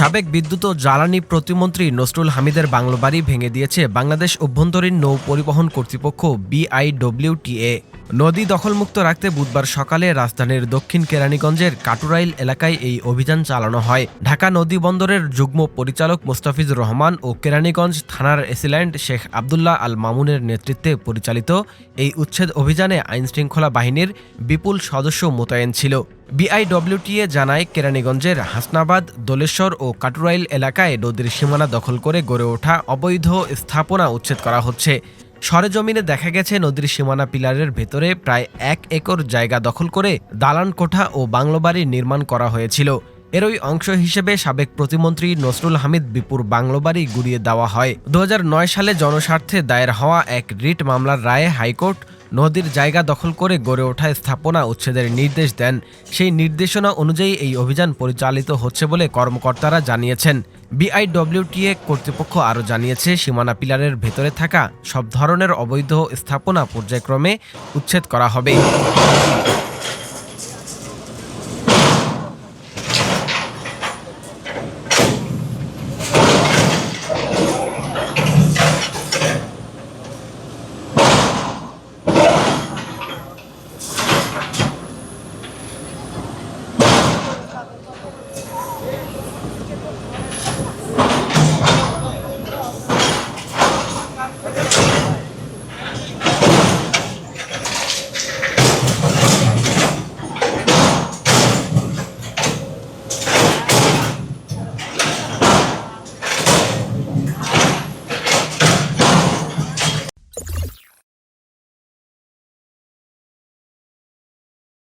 সাবেক বিদ্যুৎ ও জ্বালানি প্রতিমন্ত্রী নসরুল হামিদের বাংলো বাড়ি ভেঙে দিয়েছে বাংলাদেশ অভ্যন্তরীণ নৌ পরিবহন কর্তৃপক্ষ বিআইডব্লিউটিএ নদী দখলমুক্ত রাখতে বুধবার সকালে রাজধানীর দক্ষিণ কেরানীগঞ্জের কাটুরাইল এলাকায় এই অভিযান চালানো হয়। ঢাকা নদী বন্দরের যুগ্ম পরিচালক মোস্তাফিজুর রহমান ও কেরানীগঞ্জ থানার এসিল্যান্ড শেখ আবদুল্লাহ আল মামুনের নেতৃত্বে পরিচালিত এই উচ্ছেদ অভিযানে আইনশৃঙ্খলা বাহিনীর বিপুল সদস্য মোতায়েন ছিল। বিআইডব্লিউটিএ জানায়, কেরানীগঞ্জের হাসনাবাদ, দোলেশ্বর ও কাটুরাইল এলাকায় নদীর সীমানা দখল করে গড়ে ওঠা অবৈধ স্থাপনা উচ্ছেদ করা হচ্ছে। সরেজমিনে দেখা গেছে নদীর সীমানা পিলারের ভেতরে প্রায় এক একর জায়গা দখল করে দালান কোঠা ও বাংলোবাড়ি নির্মাণ করা হয়েছিল। এরই অংশ হিসেবে সাবেক প্রতিমন্ত্রী নসরুল হামিদ বিপুর বাংলোবাড়ি গুড়িয়ে দেওয়া হয়। দু হাজার নয় সালে জনস্বার্থে দায়ের হওয়া এক রিট মামলার রায়ে হাইকোর্ট নদীর জায়গা দখল করে গড়ে ওঠা স্থাপনা উচ্ছেদের নির্দেশ দেন। সেই নির্দেশনা অনুযায়ী এই অভিযান পরিচালিত হচ্ছে বলে কর্মকর্তারা জানিয়েছেন। বিআইডব্লিউটিএ কর্তৃপক্ষ আরও জানিয়েছে, সীমানা পিলারের ভেতরে থাকা সব ধরনের অবৈধ স্থাপনা পর্যায়ক্রমে উচ্ছেদ করা হবে।